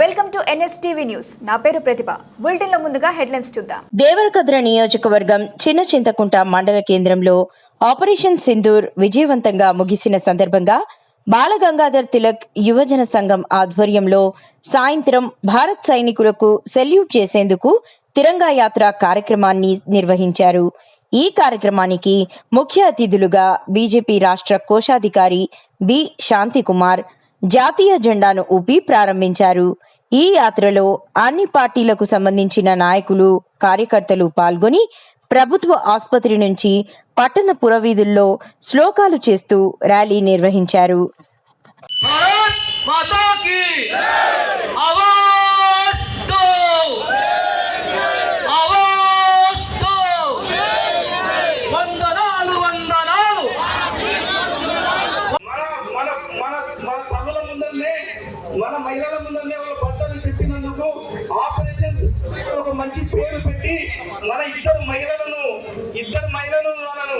Welcome to NSTV news. నా పేరు ప్రతిభ. బులెటిన్లో ముందుగా హెడ్లైన్స్ చూద్దాం. దేవరకద్ర నియోజకవర్గం చిన్న చింతకుంట మండల కేంద్రంలో ఆపరేషన్ సింధూర్ విజయవంతంగా ముగిసిన సందర్భంగా బాలగంగాధర్ తిలక్ యువజన సంఘం ఆధ్వర్యంలో సాయంత్రం భారత్ సైనికులకు సెల్యూట్ చేసేందుకు తిరంగా యాత్ర కార్యక్రమాన్ని నిర్వహించారు. ఈ కార్యక్రమానికి ముఖ్య అతిథులుగా బీజేపీ రాష్ట్ర కోశాధికారి బి. శాంతికుమార్ జాతీయ జెండాను ఊపి ప్రారంభించారు. ఈ యాత్రలో అన్ని పార్టీలకు సంబంధించిన నాయకులు కార్యకర్తలు పాల్గొని ప్రభుత్వ ఆసుపత్రి నుంచి పట్టణ పురవీధుల్లో శ్లోకాలు చేస్తూ ర్యాలీ నిర్వహించారు. మాతా కీ మంచి పేరు పెట్టి మన ఇద్దరు మహిళలను ఇద్దరు మహిళలను వాళ్ళను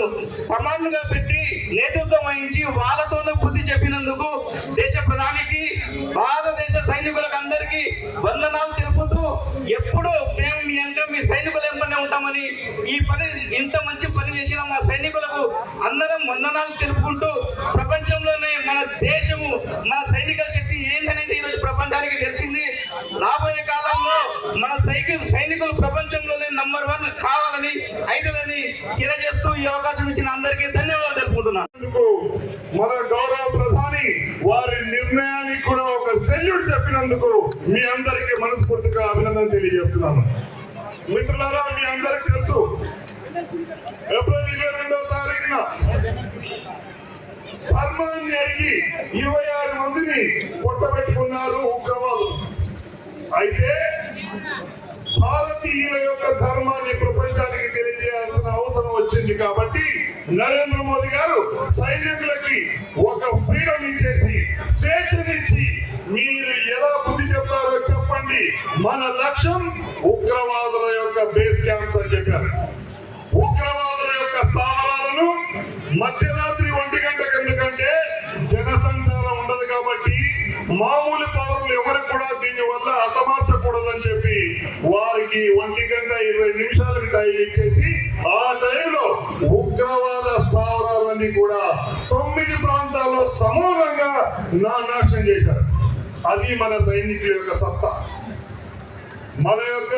కమాండ్గా పెట్టి నేతృత్వం వహించి వాళ్ళతోనే బుద్ధి చెప్పినందుకు దేశ ప్రధానికి భారతదేశ సైనికులకు అందరికీ వందనాలు తెలుపుతూ ఎప్పుడూ మేము మీ అంటే మీ సైనికులు వెంబడే ఉంటామని ఈ పని ఇంత మంచి పని చేసిన మా సైనికులకు అందరం వందనాలు తెలుపుకుంటూ ప్రపంచంలోనే మన దేశము మన సైనిక శక్తి మన సైకిల్ సైనికులు ప్రపంచంలోనే నంబర్ వన్ కావాలని ఐదులని తెలియజేస్తూ ఈ అవకాశం ఇచ్చిన అందరికీ ధన్యవాదాలు తెలుపుకుంటున్నాను. మన గౌరవ ప్రధాని వారి నిర్ణయానికి కూడా ఒక సెల్యూట్ చెప్పినందుకు మీ అందరికీ మనస్ఫూర్తిగా అభినందన తెలియజేస్తున్నాను. మిత్రులారా మీ అందరికి తెలుసు ఏప్రిల్ ఇరవై రెండవ తారీఖున ధర్మాన్ని అడిగి ఇరవై ఆరు మందిని పొట్టబెట్టుకున్నారు ఉగ్రవాదులు. అయితే భారతీయుల యొక్క ధర్మాన్ని ప్రపంచానికి తెలియజేయాల్సిన అవసరం వచ్చింది కాబట్టి నరేంద్ర మోదీ గారు సైనికులకి ఒక ఫ్రీడమ్ ఇచ్చేసి స్వేచ్ఛనిచ్చి మీరు ఎలా బుద్ధి చెప్తారో చెప్పండి. మన లక్ష్యం ఉగ్రవాదుల యొక్క బేస్ క్యాంప్స్ అని చెప్పారు. ఉగ్రవాదుల యొక్క స్థావరాలను మధ్యరాత్రి ఒంటి గంట ఇరవై నిమిషాలకు టైం ఇచ్చేసి ఆ టైంలో ఉగ్రవాద స్థావరాలన్నీ కూడా తొమ్మిది ప్రాంతాల్లో సమూలంగా నానాశం చేశారు. అది మన సైనికుల యొక్క సత్తా. మన యొక్క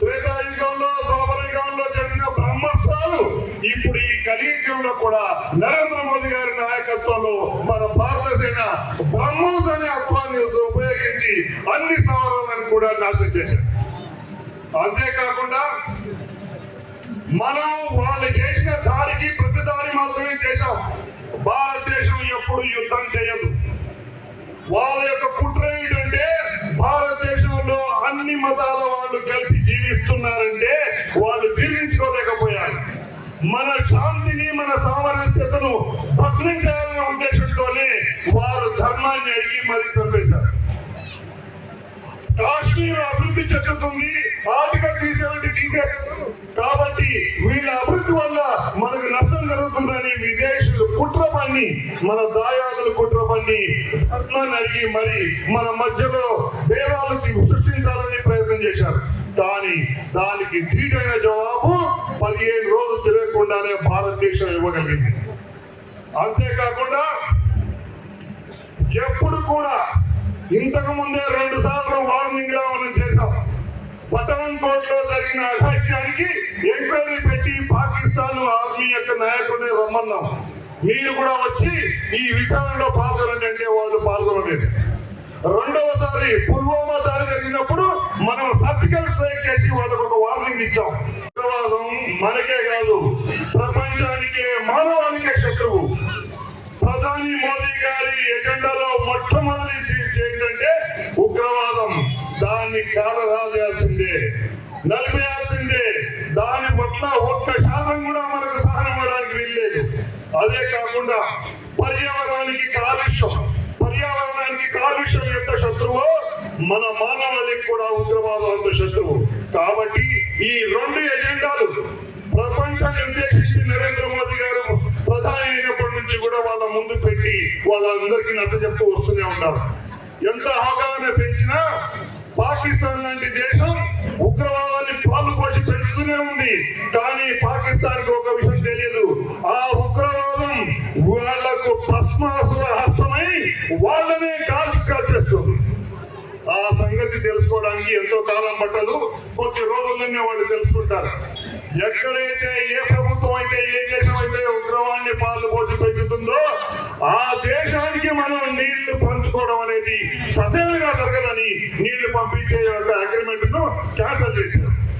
త్రేతాయుగంలో ద్వాపరయుగంలో జరిగిన బ్రహ్మస్త్రాలు ఇప్పుడు ఈ కలియుగంలో కూడా నరేంద్ర మోదీ గారి నాయకత్వంలో మన భారత సేన బ్రహ్మోస్ అనే అపాన్ని ఉపయోగించి అన్ని నాశనం చేశారు. అంతేకాకుండా మనం వాళ్ళు చేసిన దారికి ప్రతి దారి మాత్రమే చేశాం. భారతదేశం ఎప్పుడు యుద్ధం చేయదు. వాళ్ళ యొక్క కుట్ర ఏంటంటే భారతదేశంలో అన్ని మతాల వాళ్ళు కలిసి జీవిస్తున్నారంటే వాళ్ళు జీవించుకోలేకపోయారు మన శాంతిని మన సామరస్యతను భగ్నం చేయాలనే ఉద్దేశంతోనే వారు ధర్మాన్ని అడిగి మరింత ఉంది ఆర్థిక ఆర్టికల్ కాబట్టి వీళ్ళ అభివృద్ధి వల్ల మనకు నష్టం జరుగుతుందని విదేశీయులు కుట్ర పన్ని మన దాయాదులు కుట్ర పన్ని అడిగి మరి మన మధ్యలో భేదాలు సృష్టించాలని ప్రయత్నం చేశారు. కానీ దానికి ధీటైన జవాబు పదిహేను రోజులు తిరగకుండానే భారతదేశం ఇవ్వగలిగింది. అంతేకాకుండా ఎప్పుడు కూడా ఇంతకు ముందే రెండు సార్లు వార్నింగ్గా మనం చేశాం కోర్టులో జరిగిన అఘాస్యానికి ఎంక్వైరీ పెట్టి పాకిస్తాన్ ఆర్మీ యొక్క నాయకుడిని రమ్మన్నాం. మీరు కూడా వచ్చి ఈ విచారణలో పాల్గొనండి అంటే వాళ్ళు పాల్గొనలేదు. రెండవసారి పుల్వామా దాడి జరిగినప్పుడు మనం సర్జికల్ స్ట్రైక్ చేసి వాళ్ళకు ఒక వార్నింగ్ ఇచ్చాం. ఉగ్రవాదం మనకే కాదు ప్రపంచానికే మానవానికే శత్రువు. ప్రధాని మోదీ గారి ఎజెండాలో మొట్టమొదటి ఏంటంటే ఉగ్రవాదం. దాన్ని కాలరాజాల్సిందే నలిపేయాల్సిందే దాని పట్ల ఒక్క శాతం కూడా మనకు సహనం అవడానికి వీల్లేదు. అదే కాకుండా పర్యావరణానికి కాలుష్యం పర్యావరణానికి కాలుష్యం ఎంత శత్రువో మన మానవాళికి కూడా ఉగ్రవాదం అంత శత్రువు. కాబట్టి ఈ రెండు ఎజెండాలు ప్రపంచాన్ని ఉద్దేశించి నరేంద్ర మోదీ గారు ప్రధాని అయినప్పటి నుంచి కూడా వాళ్ళ ముందు పెట్టి వాళ్ళందరికీ నచ్చ చెప్తూ వస్తూనే ఉన్నారు. ఎంత ఆగాహన పెంచినా పాకిస్తాన్ లాంటి దేశం ఉగ్రవాదం పోసి ఉంది. కానీ పాకిస్తాన్కి ఒక విషయం తెలియదు ఆ ఉగ్రవాదం వాళ్ళకు భస్మాసుర హస్తమై వాళ్ళనే కాల్చి కాల్చేస్తుంది ఆ సంగతి తెలుసుకోవడానికి ఎంతో కాలం పట్టదు. కొద్ది రోజుల్లోనే వాళ్ళు తెలుసుకుంటారు. ఎక్కడైతే ఏ ప్రభుత్వం అయితే ఏ దేశం అయితే ఉగ్రవాన్ని పాలు పోటీ పెంచుతుందో ఆ దేశానికి మనం నీళ్ళు పంచుకోవడం అనేది ససేలుగా జరగదని నీళ్ళు పంపించే యొక్క అగ్రిమెంట్ను క్యాన్సల్ చేశారు.